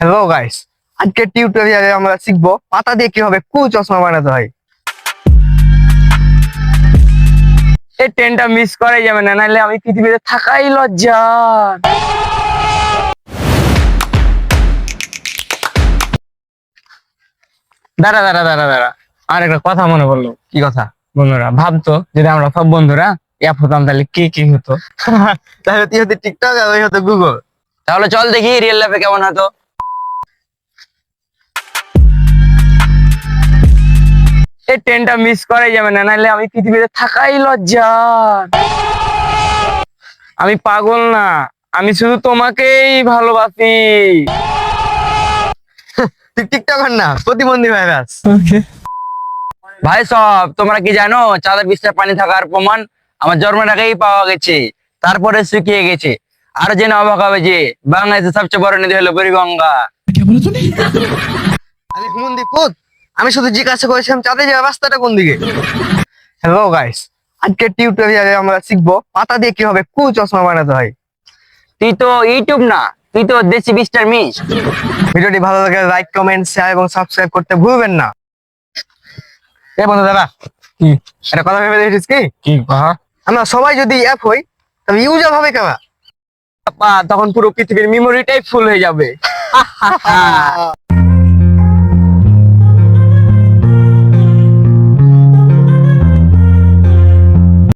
Hello guys আজকের টিউটোরিয়ালে আমরা শিখব পাতা দিয়ে কীভাবে কু চশমা বানাতে হয়। এই ট্রেনটা মিস করাই যাবে না নাহলে আমি পৃথিবীতে থাকাই লজ্জা দাঁড়া দাঁড়া দাঁড়া দাঁড়া। আর একটা কথা মনে পড়ল। কি কথা? বন্ধুরা ভাবতো যদি আমরা সব বন্ধুরা অ্যাপ হতাম তাহলে কি কি হতো? তাহলে তুই হতো টিকটক আর ওই হতো গুগল তাহলে চল দেখি রিয়েল লাইফে কেমন হতো। এই ট্রেনটা মিস করাই যাবে না নাহলে আমি পৃথিবীতে থাকাই লজ্জা আমি পাগল না আমি শুধু তোমাকেই ভালোবাসি। তুই টিকটকার না প্রতিবন্ধী ভাইরাস ভাই সব তোমরা কি জানো চাঁদের বিস্তার পানি থাকার প্রমাণ আমার জন্মটাকেই পাওয়া গেছে তারপরে শুকিয়ে গেছে। আর জেনে অবাক হবে যে বাংলাদেশের সবচেয়ে বড় নদী হলো বুড়িগঙ্গা। আমি হুমন্দি পুত। আমি শুধু জিজ্ঞাসা করেছিলাম চাঁদে যাওয়ার রাস্তাটা কোন দিকে? হ্যালো গাইস আজকের টিউটোরিয়ালে আমরা শিখব পাতা দিয়ে কীভাবে কু চশমা বানাতে হয়। তুই তো ইউটিউব না তুই তো দেশি বিস্টার মিস ভিডিওটি ভালো লাগে লাইক কমেন্ট শেয়ার এবং সাবস্ক্রাইব করতে ভুলবেন না। এ বন্ধু দাদা। কি? একটা কথা ভেবে দেখেছিস কি? কি? আমরা সবাই যদি অ্যাপ হই তবে ইউজার হবে কেবা তখন পুরো পৃথিবীর মেমোরিটাই ফুল হয়ে যাবে।